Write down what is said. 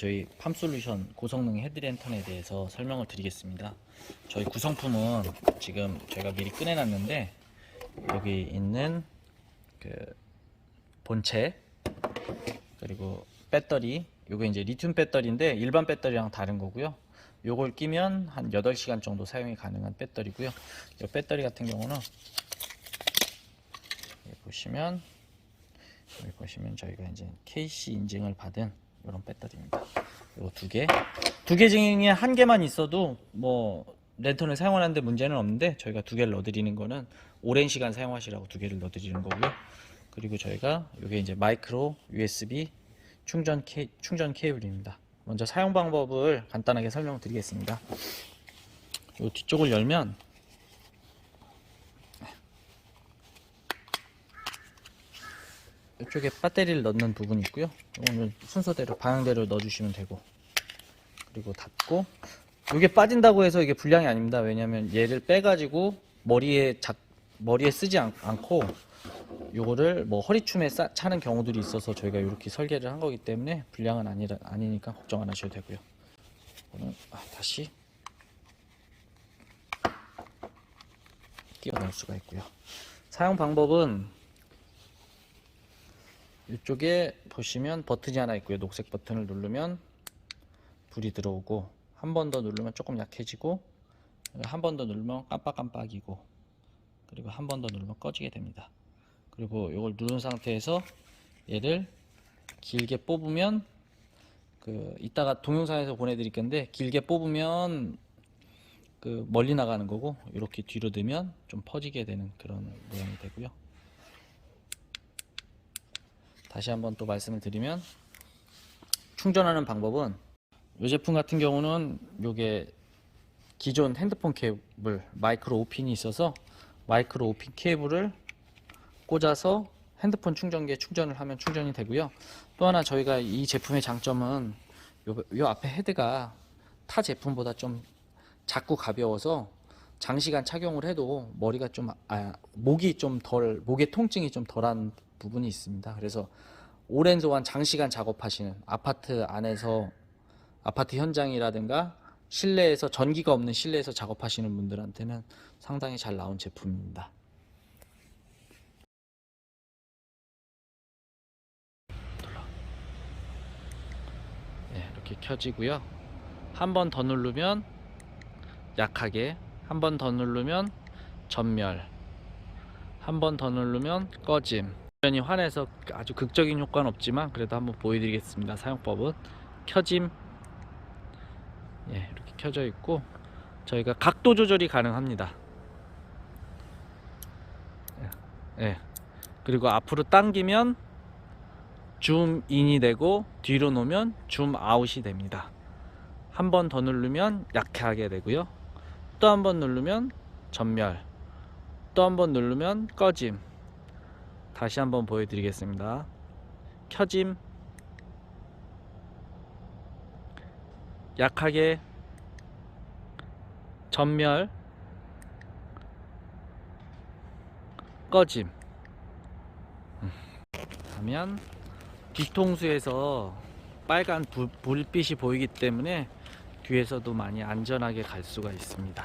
저희 팜솔루션 고성능 헤드랜턴에 대해서 설명을 드리겠습니다. 저희 구성품은 지금 저희가 미리 꺼내놨는데 여기 있는 그 본체 그리고 배터리 요거 이제 리튬 배터리인데 일반 배터리랑 다른 거고요. 요걸 끼면 한 8시간 정도 사용이 가능한 배터리고요. 이 배터리 같은 경우는 보시면 여기 보시면 저희가 이제 KC 인증을 받은 이런 배터리입니다. 요거 두 개. 두 개 중에 한 개만 있어도 뭐 랜턴을 사용하는데 문제는 없는데 저희가 두 개를 넣어드리는 거는 오랜 시간 사용하시라고 두 개를 넣어드리는 거고요. 그리고 저희가 이게 이제 마이크로 USB 충전 케 충전 케이블입니다. 먼저 사용 방법을 간단하게 설명드리겠습니다. 이 뒤쪽을 열면 이쪽에 배터리를 넣는 부분이 있고요. 오늘 순서대로 방향대로 넣어주시면 되고 그리고 닫고 이게 빠진다고 해서 이게 불량이 아닙니다. 왜냐하면 얘를 빼가지고 머리에 작 머리에 쓰지 않, 않고 요거를 뭐 허리춤에 싸, 차는 경우들이 있어서 저희가 이렇게 설계를 한 거기 때문에 불량은 아니라 아니니까 걱정 안 하셔도 되고요. 이거는 아, 다시 끼워 넣을 수가 있고요. 사용 방법은 이쪽에 보시면 버튼이 하나 있고요. 녹색 버튼을 누르면 불이 들어오고 한 번 더 누르면 조금 약해지고 한 번 더 누르면 깜빡깜빡이고 그리고 한 번 더 누르면 꺼지게 됩니다. 그리고 이걸 누른 상태에서 얘를 길게 뽑으면 그 이따가 동영상에서 보내드릴 건데 길게 뽑으면 그 멀리 나가는 거고 이렇게 뒤로 들면 좀 퍼지게 되는 그런 모양이 되고요. 다시 한번 또 말씀을 드리면 충전하는 방법은 이 제품 같은 경우는 요게 기존 핸드폰 케이블 마이크로 5핀이 있어서 마이크로 5핀 케이블을 꽂아서 핸드폰 충전기에 충전을 하면 충전이 되고요. 또 하나 저희가 이 제품의 장점은 요, 요 앞에 헤드가 타 제품보다 좀 작고 가벼워서 장시간 착용을 해도 머리가 좀 아, 목이 좀 덜 목의 통증이 좀 덜한 부분이 있습니다. 그래서 오랜 동안 장시간 작업하시는 아파트 안에서 아파트 현장이라든가 실내에서 전기가 없는 실내에서 작업하시는 분들한테는 상당히 잘 나온 제품입니다. 네, 이렇게 켜지고요. 한 번 더 누르면 약하게, 한 번 더 누르면 전멸, 한 번 더 누르면 꺼짐. 완전히 환해서 아주 극적인 효과는 없지만 그래도 한번 보여드리겠습니다. 사용법은 켜짐, 예, 이렇게 켜져 있고 저희가 각도 조절이 가능합니다. 예, 예. 그리고 앞으로 당기면 줌 인이 되고 뒤로 놓으면 줌 아웃이 됩니다. 한 번 더 누르면 약하게 되고요. 또 한 번 누르면 전멸. 또 한 번 누르면 꺼짐. 다시 한번 보여드리겠습니다. 켜짐. 약하게 전멸 꺼짐 음. 하면 뒤통수에서 빨간 불, 불빛이 보이기 때문에 뒤에서도 많이 안전하게 갈 수가 있습니다